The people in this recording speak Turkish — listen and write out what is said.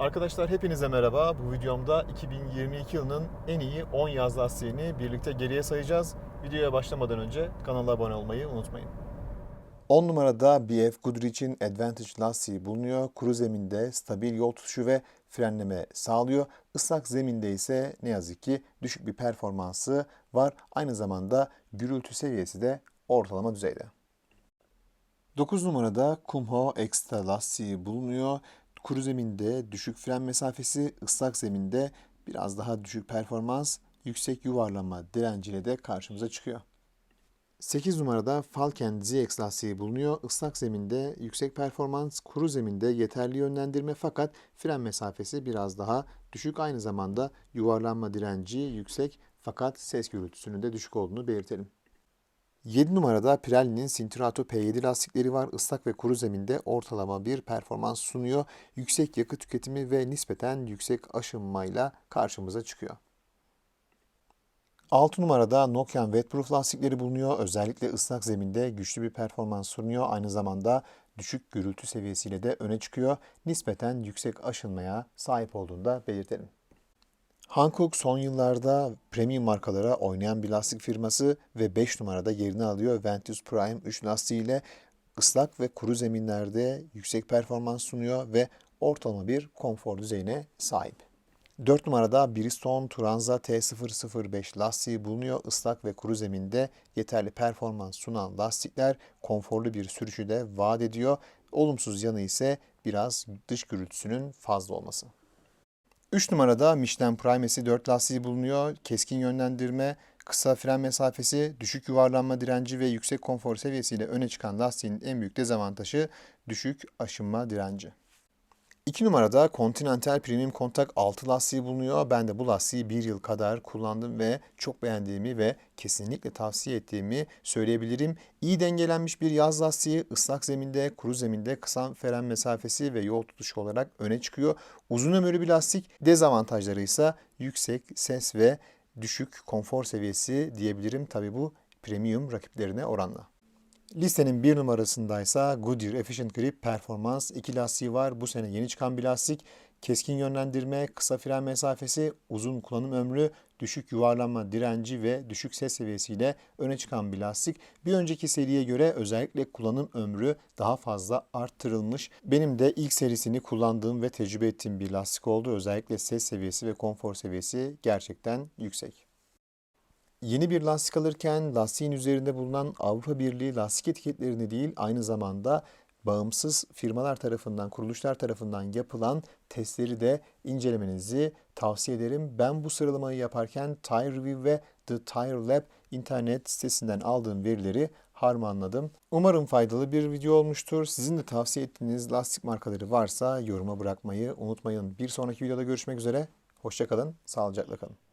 Arkadaşlar hepinize merhaba. Bu videomda 2022 yılının en iyi 10 yaz lastiğini birlikte geriye sayacağız. Videoya başlamadan önce kanala abone olmayı unutmayın. 10 numarada BF Goodrich'in Advantage lastiği bulunuyor. Kuru zeminde stabil yol tutuşu ve frenleme sağlıyor. Islak zeminde ise ne yazık ki düşük bir performansı var. Aynı zamanda gürültü seviyesi de ortalama düzeyde. 9 numarada Kumho Extra lastiği bulunuyor. Kuru zeminde düşük fren mesafesi, ıslak zeminde biraz daha düşük performans, yüksek yuvarlama direnciyle de karşımıza çıkıyor. 8 numarada Falken ZX lastiği bulunuyor. Islak zeminde yüksek performans, kuru zeminde yeterli yönlendirme fakat fren mesafesi biraz daha düşük. Aynı zamanda yuvarlanma direnci yüksek fakat ses gürültüsünün de düşük olduğunu belirtelim. 7 numarada Pirelli'nin Cinturato P7 lastikleri var. Islak ve kuru zeminde ortalama bir performans sunuyor. Yüksek yakıt tüketimi ve nispeten yüksek aşınmayla karşımıza çıkıyor. 6 numarada Nokian Wetproof lastikleri bulunuyor. Özellikle ıslak zeminde güçlü bir performans sunuyor. Aynı zamanda düşük gürültü seviyesiyle de öne çıkıyor. Nispeten yüksek aşınmaya sahip olduğunu da belirtelim. Hankook son yıllarda premium markalara oynayan bir lastik firması ve 5 numarada yerini alıyor Ventus Prime 3 lastiğiyle ıslak ve kuru zeminlerde yüksek performans sunuyor ve ortalama bir konfor düzeyine sahip. 4 numarada Bridgestone Turanza T005 lastiği bulunuyor. Islak ve kuru zeminde yeterli performans sunan lastikler konforlu bir sürüşü de vaat ediyor. Olumsuz yanı ise biraz dış gürültüsünün fazla olması. 3 numarada Michelin Primacy 4 lastiği bulunuyor. Keskin yönlendirme, kısa fren mesafesi, düşük yuvarlanma direnci ve yüksek konfor seviyesiyle öne çıkan lastiğin en büyük dezavantajı düşük aşınma direnci. 2 numarada Continental Premium Contact 6 lastiği bulunuyor. Ben de bu lastiği 1 yıl kadar kullandım ve çok beğendiğimi ve kesinlikle tavsiye ettiğimi söyleyebilirim. İyi dengelenmiş bir yaz lastiği ıslak zeminde, kuru zeminde kısa fren mesafesi ve yol tutuşu olarak öne çıkıyor. Uzun ömürlü bir lastik. Dezavantajları ise yüksek ses ve düşük konfor seviyesi diyebilirim. Tabi bu premium rakiplerine oranla. Listenin bir numarasındaysa Goodyear Efficient Grip Performance 2 lastiği var. Bu sene yeni çıkan bir lastik. Keskin yönlendirme, kısa fren mesafesi, uzun kullanım ömrü, düşük yuvarlanma direnci ve düşük ses seviyesiyle öne çıkan bir lastik. Bir önceki seriye göre özellikle kullanım ömrü daha fazla arttırılmış. Benim de ilk serisini kullandığım ve tecrübe ettiğim bir lastik oldu. Özellikle ses seviyesi ve konfor seviyesi gerçekten yüksek. Yeni bir lastik alırken lastiğin üzerinde bulunan Avrupa Birliği lastik etiketlerini değil aynı zamanda bağımsız firmalar tarafından, kuruluşlar tarafından yapılan testleri de incelemenizi tavsiye ederim. Ben bu sıralamayı yaparken Tire Review ve The Tire Lab internet sitesinden aldığım verileri harmanladım. Umarım faydalı bir video olmuştur. Sizin de tavsiye ettiğiniz lastik markaları varsa yoruma bırakmayı unutmayın. Bir sonraki videoda görüşmek üzere. Hoşçakalın, sağlıcakla kalın.